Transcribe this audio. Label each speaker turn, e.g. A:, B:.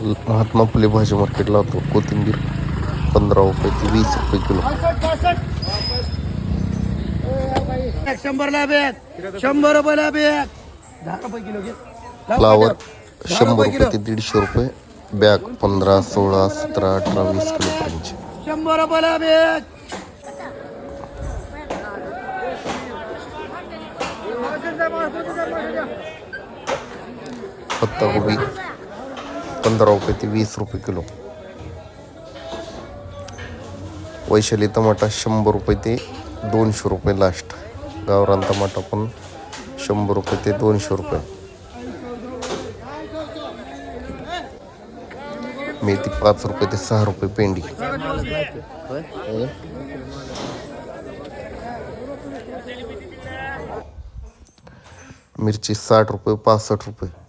A: महात्मा फुले भाजी मार्केटला होतो. कोथिंबीर पंधरा रुपये ते वीस रुपये किलो.
B: शंभरला बॅग शंभर रुपयाला बॅग दहा रुपये किलो घे. लाव
A: फ्लावर शंभर रुपये ते दीडशे रुपये. बॅग पंधरा सोळा सतरा अठरा वीस किलोपर्यंतचे
B: किलो. शंभर रुपयाला बॅग
A: पत्ताकोबी पंधरा रुपये ते वीस रुपये किलो. वैशाली टमाटा शंभर रुपये ते दोनशे रुपये लास्ट गावरान टमाटा पण शंभर रुपये ते दोनशे रुपये. मेथी पाच रुपये ते सहा रुपये पेंडी. मिरची साठ रुपये पासष्ट रुपये.